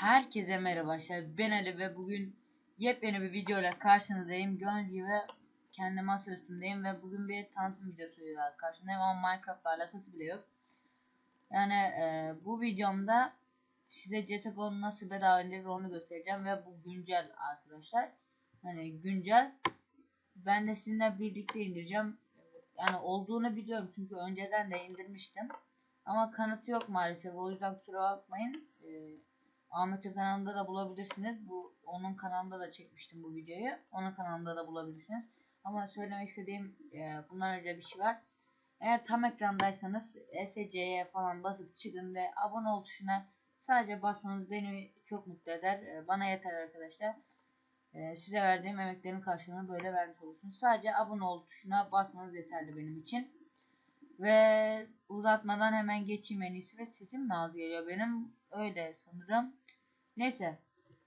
Herkese merhaba arkadaşlar. Ben Ali ve bugün yepyeni bir video ile karşınızdayım. Gördüğünüz gibi kendi masa üstündeyim ve bugün bir tanıtım videosuyla karşınızdayım ama Minecraft'la alakası bile yok. Yani e, bu videomda size CSGO'nun nasıl bedava indirir onu göstereceğim ve bu güncel arkadaşlar. Hani güncel. Ben de sizinle birlikte indireceğim. Yani olduğunu biliyorum çünkü önceden de indirmiştim. Ama kanıtı yok maalesef. O yüzden kusura bakmayın. Ee, Ahmet'in kanalında da bulabilirsiniz. Bu onun kanalında da çekmiştim bu videoyu. Onun kanalında da bulabilirsiniz. Ama söylemek istediğim e, bundan önce bir şey var. Eğer tam ekrandaysanız SC'ye falan basıp çıkın ve abone ol tuşuna sadece basmanız beni çok mutlu eder. E, bana yeter arkadaşlar. E, size verdiğim emeklerin karşılığını böyle vermiş olursunuz. Sadece abone ol tuşuna basmanız yeterli benim için. Ve uzatmadan hemen geçeyim en iyisi ve sesim mi az geliyor benim öyle sanırım. Neyse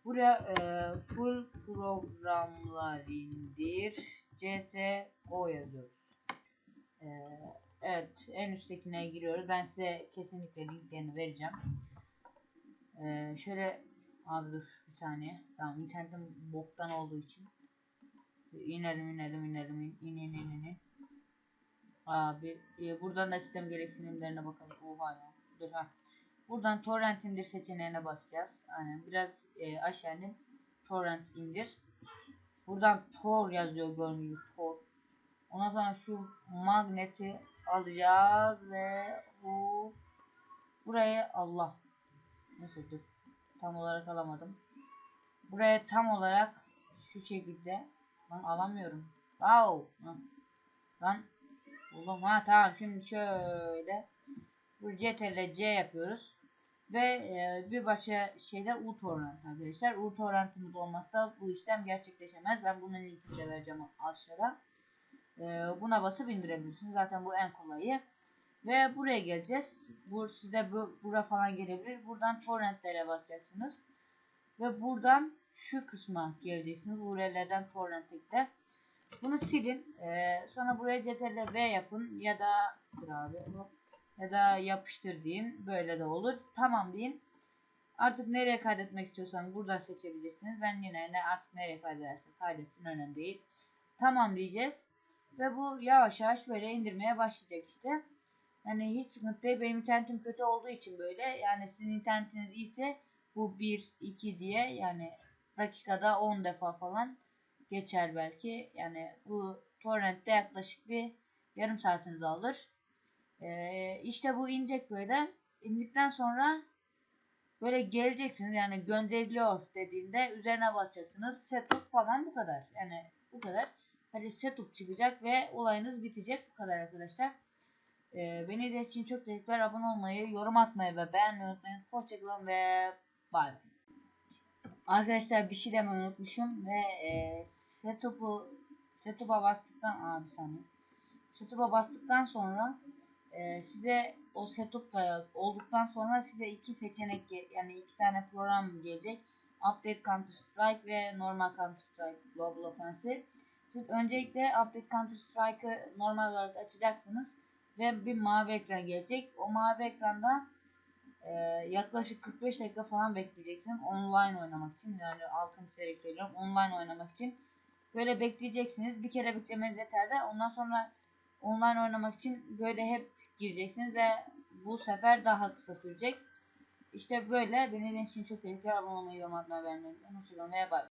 buraya e, full programlar indir CSGO yazıyoruz. E, evet en üsttekine giriyoruz. Ben size kesinlikle linklerini vereceğim. E, şöyle abi dur bir saniye. Tamam internetim boktan olduğu için. İnelim inelim inelim in in in in. in. Abi e, buradan da sistem gereksinimlerine bakalım. Oha ya. Dur ha. Buradan torrent indir seçeneğine basacağız. Aynen biraz e, aşağı in. Torrent indir. Buradan tor yazıyor gördüğünüz tor. Ondan sonra şu magneti alacağız ve bu buraya Allah. Neyse dur. Tam olarak alamadım. Buraya tam olarak şu şekilde lan alamıyorum. Wow. Lan Oğlum ha tamam şimdi şöyle bu CTRL C yapıyoruz. Ve e, bir başka şeyde uTorrent arkadaşlar. uTorrent'imiz olmazsa bu işlem gerçekleşemez. Ben bunun linkini de vereceğim aşağıda. E, buna basıp indirebilirsiniz. Zaten bu en kolayı. Ve buraya geleceğiz. Bu size bu bura falan gelebilir. Buradan torrentlere basacaksınız. Ve buradan şu kısma geleceksiniz. URL'den torrent ekle. Bunu silin. Ee, sonra buraya CTRL V yapın ya da dur abi ya da yapıştır deyin. Böyle de olur. Tamam deyin. Artık nereye kaydetmek istiyorsanız buradan seçebilirsiniz. Ben yine ne artık nereye kaydederse kaydetsin önemli değil. Tamam diyeceğiz. Ve bu yavaş yavaş böyle indirmeye başlayacak işte. Yani hiç sıkıntı değil. Benim internetim kötü olduğu için böyle. Yani sizin internetiniz iyiyse bu 1 2 diye yani dakikada 10 defa falan geçer belki. Yani bu torrentte yaklaşık bir yarım saatinizi alır. Ee, işte bu inecek böyle. İndikten sonra böyle geleceksiniz yani gönderiliyor dediğinde üzerine basacaksınız. Setup falan bu kadar. Yani bu kadar. Hadi setup çıkacak ve olayınız bitecek. Bu kadar arkadaşlar. Ee, beni izlediğiniz için çok teşekkürler. Abone olmayı, yorum atmayı ve beğenmeyi unutmayın. Hoşçakalın ve bay. Arkadaşlar bir şey demeyi unutmuşum ve e, setup'u setup'a bastıktan aa bir saniye. Setup'a bastıktan sonra size o setup olduktan sonra size iki seçenek yani iki tane program gelecek. Update Counter Strike ve normal Counter Strike Global Offensive. Siz öncelikle Update Counter Strike'ı normal olarak açacaksınız ve bir mavi ekran gelecek. O mavi ekranda ee, yaklaşık 45 dakika falan bekleyeceksin online oynamak için yani altın çizerek söylüyorum online oynamak için böyle bekleyeceksiniz bir kere beklemeniz yeterli ondan sonra online oynamak için böyle hep gireceksiniz ve bu sefer daha kısa sürecek. İşte böyle. Beni için çok teşekkür abone olmayı yorum atmayı beğenmeyi unutmayın. Hoşçakalın ve bay